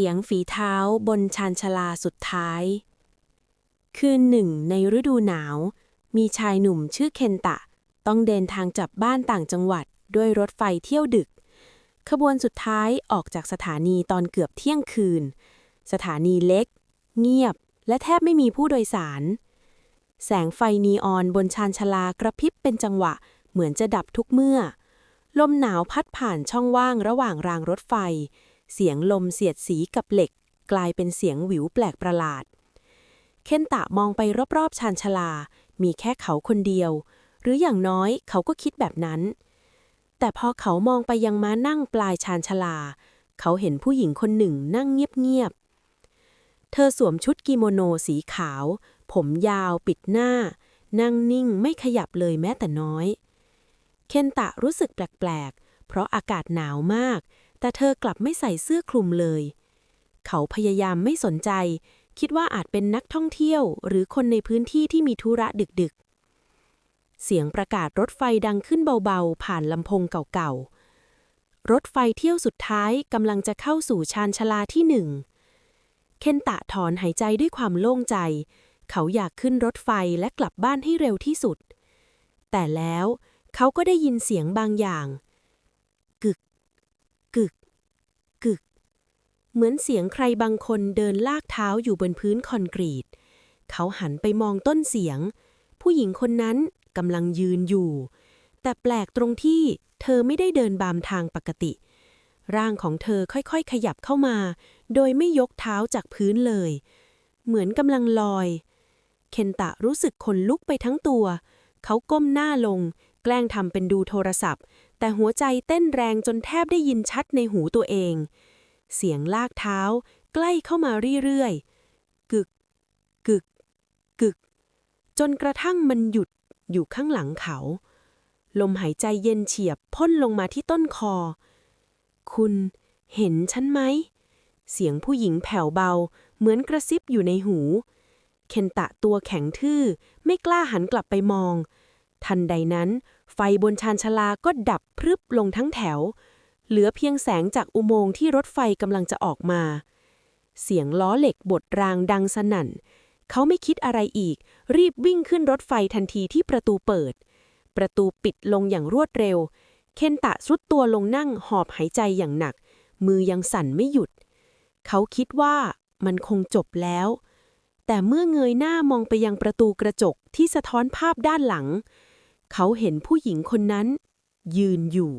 สียงฝีเท้าบนชานชาลาสุดท้าย คืนหนึ่งในฤดูหนาว มีชายหนุ่มชื่อเคนตะ ต้องเดินทางจับบ้านต่างจังหวัดด้วยรถไฟเที่ยวดึก ขบวนสุดท้ายออกจากสถานีตอนเกือบเที่ยงคืน สถานีเล็ก เงียบ และแทบไม่มีผู้โดยสาร แสงไฟนีออนบนชานชาลากระพริบเป็นจังหวะเหมือนจะดับทุกเมื่อ ลมหนาวพัดผ่านช่องว่างระหว่างรางรถไฟ เสียงลมเสียดสีกับเหล็ก กลายเป็นเสียงหวิวแปลกประหลาด เคนตะมองไปรอบๆชานชาลา มีแค่เขาคนเดียว หรืออย่างน้อยเขาก็คิดแบบนั้น แต่พอเขามองไปยังม้านั่งปลายชานชาลา เขาเห็นผู้หญิงคนหนึ่งนั่งเงียบๆ เธอสวมชุดกิโมโนสีขาว ผมยาวปิดหน้า นั่งนิ่งไม่ขยับเลยแม้แต่น้อย เคนตะรู้สึกแปลกๆ เพราะอากาศหนาวมากแต่เธอกลับไม่ใส่เสื้อคลุมเลย เขาพยายามไม่สนใจ คิดว่าอาจเป็นนักท่องเที่ยว หรือคนในพื้นที่ที่มีธุระดึกๆ เสียงประกาศรถไฟดังขึ้นเบาๆ ผ่านลำโพงเก่าๆ รถไฟเที่ยวสุดท้ายกำลังจะเข้าสู่ชานชาลาที่หนึ่ง เคนตะถอนหายใจด้วยความโล่งใจ เขาอยากขึ้นรถไฟและกลับบ้านให้เร็วที่สุด แต่แล้วเขาก็ได้ยินเสียงบางอย่าง กึก กึก เหมือนเสียงใครบางคนเดินลากเท้าอยู่บนพื้นคอนกรีต เขาหันไปมองต้นเสียง ผู้หญิงคนนั้นกำลังยืนอยู่ แต่แปลกตรงที่เธอไม่ได้เดินบามทางปกติ ร่างของเธอค่อยๆ ขยับเข้ามา โดยไม่ยกเท้าจากพื้นเลย เหมือนกำลังลอย เคนตะรู้สึกขนลุกไปทั้งตัว เขาก้มหน้าลง แกล้งทำเป็นดูโทรศัพท์ แต่หัวใจเต้นแรงจนแทบได้ยินชัดในหูตัวเอง เสียงลากเท้า ใกล้เข้ามาเรื่อยๆ กึก กึก กึก จนกระทั่งมันหยุดอยู่ข้างหลังเขา ลมหายใจเย็นเฉียบพ่นลงมาที่ต้นคอ คุณเห็นฉันไหม เสียงผู้หญิงแผ่วเบาเหมือนกระซิบอยู่ในหู เคนตะตัวแข็งทื่อไม่กล้าหันกลับไปมอง ทันใดนั้น ไฟบนชานชาลาก็ดับพรึบลงทั้งแถว เหลือเพียงแสงจากอุโมงค์ที่รถไฟกำลังจะออกมา เสียงล้อเหล็กบดรางดังสนั่น เขาไม่คิดอะไรอีก รีบวิ่งขึ้นรถไฟทันทีที่ประตูเปิด ประตูปิดลงอย่างรวดเร็ว เคนตะสุดตัวลงนั่งหอบหายใจอย่างหนัก มือยังสั่นไม่หยุด เขาคิดว่ามันคงจบแล้วแต่เมื่อเงยหน้ามองไปยังประตูกระจกที่สะท้อนภาพด้านหลัง เขาเห็นผู้หญิงคนนั้น ยืนอยู่